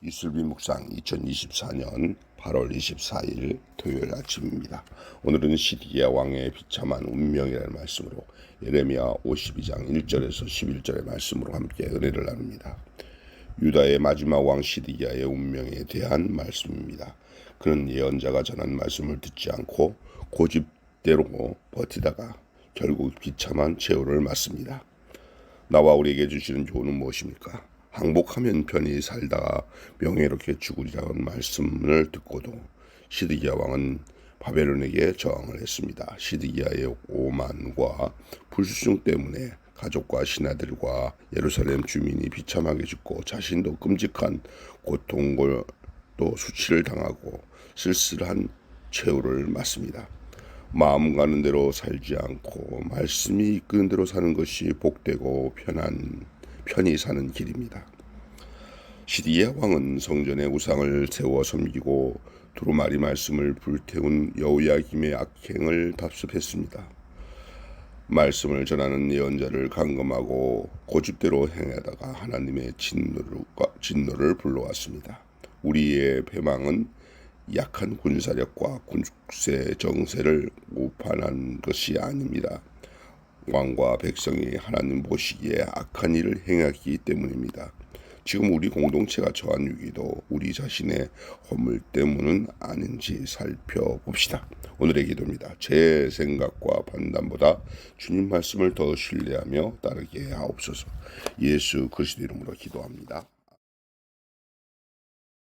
이슬비 묵상 2024년 8월 24일 토요일 아침입니다. 오늘은 시디기야 왕의 비참한 운명이라는 말씀으로 예레미야 52장 1절에서 11절의 말씀으로 함께 은혜를 나눕니다. 유다의 마지막 왕 시디기야의 운명에 대한 말씀입니다. 그는 예언자가 전한 말씀을 듣지 않고 고집대로 버티다가 결국 비참한 최후를 맞습니다. 나와 우리에게 주시는 조언은 무엇입니까? 항복하면 편히 살다가 명예롭게 죽으리라는 말씀을 듣고도 시드기야 왕은 바벨론에게 저항을 했습니다. 시드기야의 오만과 불순종 때문에 가족과 신하들과 예루살렘 주민이 비참하게 죽고 자신도 끔찍한 고통과 또 수치를 당하고 쓸쓸한 최후를 맞습니다. 마음 가는 대로 살지 않고 말씀이 이끄는 대로 사는 것이 복되고 편한 편히 사는 길입니다. 시디야 왕은 성전에 우상을 세워 섬기고 두루마리 말씀을 불태운 여우야김의 악행을 답습했습니다. 말씀을 전하는 예언자를 강금하고 고집대로 행하다가 하나님의 진노를 불러왔습니다. 우리의 패망은 약한 군사력과 군세 정세를 우판한 것이 아닙니다. 왕과 백성이 하나님 보시기에 악한 일을 행하기 때문입니다. 지금 우리 공동체가 처한 위기도 우리 자신의 허물 때문은 아닌지 살펴봅시다. 오늘의 기도입니다. 제 생각과 판단보다 주님 말씀을 더 신뢰하며 따르게 하옵소서. 예수 그리스도 이름으로 기도합니다.